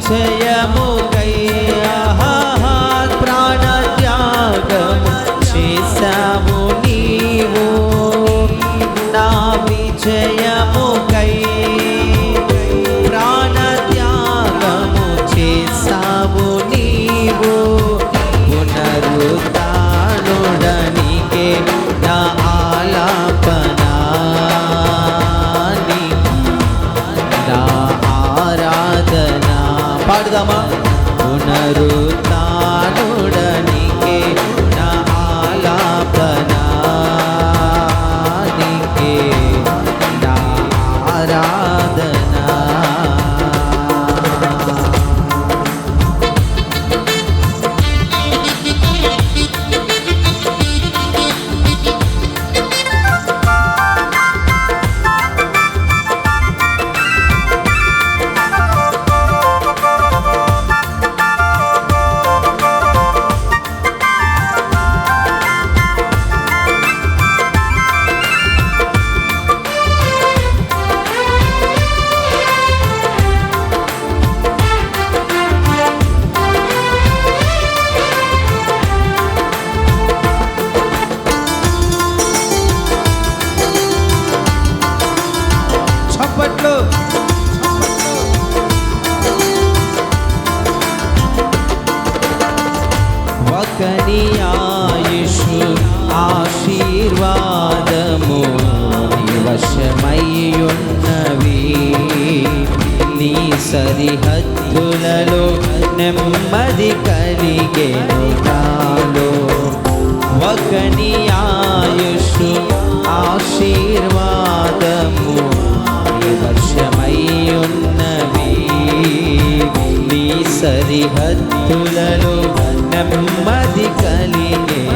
నిశ్చయము ആരാധന చప్పట్లు ఒకని ఆయుష్ ఆశీర్వాదము వశమయ్యున్నవి. నీ సరిహద్దులలో నెమ్మది కలిగేను కాలో ఒకని ఆయుష్ ఆశీర్వాద సరిహద్దులను నెమ్మది కలిగే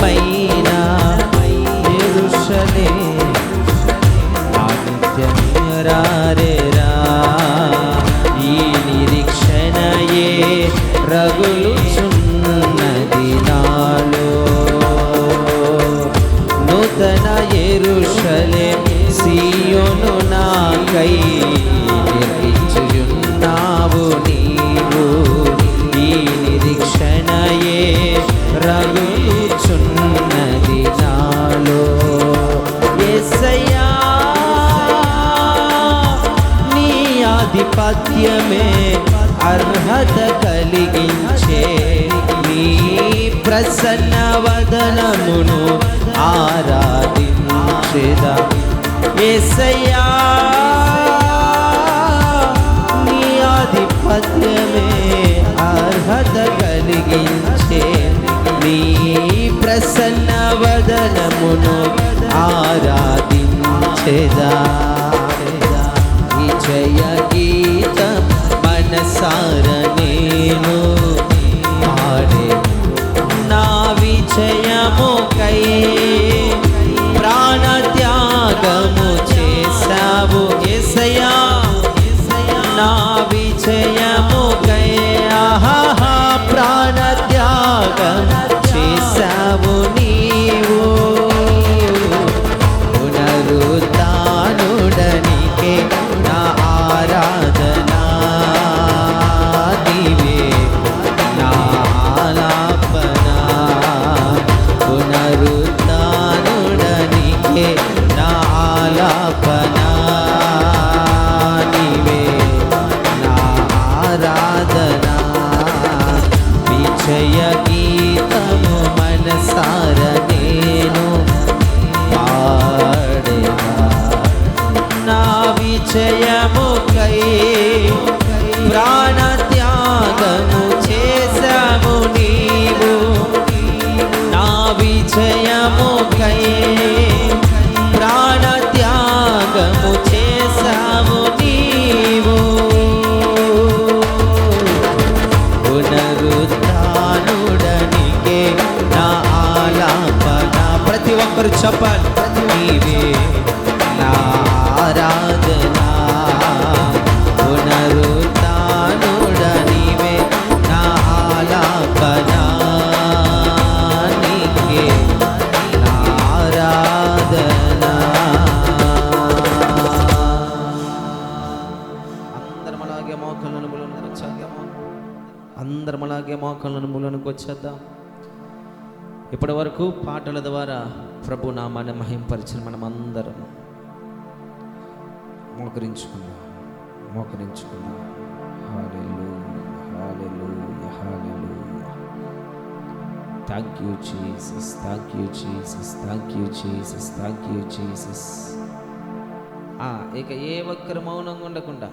పైన ఎరుషలే వాక్యమే అర్హత కలిగించే నీ ప్రసన్న వదనమును ఆరాధించేదా. ఏసయ్యా నీ ఆధిపత్యమే అర్హత కలిగించే నీ ప్రసన్న వదనమును ఆరాధించేదా. విజయ మనసార నేను ఆడే నా విజయము కై ప్రాణత్యాగము చేసావు ఎసయా నా విజయము కై ఆహా ప్రాణత్యాగము విజయ వచ్చేద్దామా అందరం అలాగే మోకాళ్ళను మూలనికి వచ్చేద్దాం. ఇప్పటి వరకు పాటల ద్వారా ప్రభు నామాన్ని మహింపరిచిన మనం అందరం మోకరించుకుందాం. మోకరించుకుందాం thank you Jesus thank you Jesus thank you Jesus thank you Jesus ఇక ఏ ఒక్కరు మౌనంగా ఉండకుండా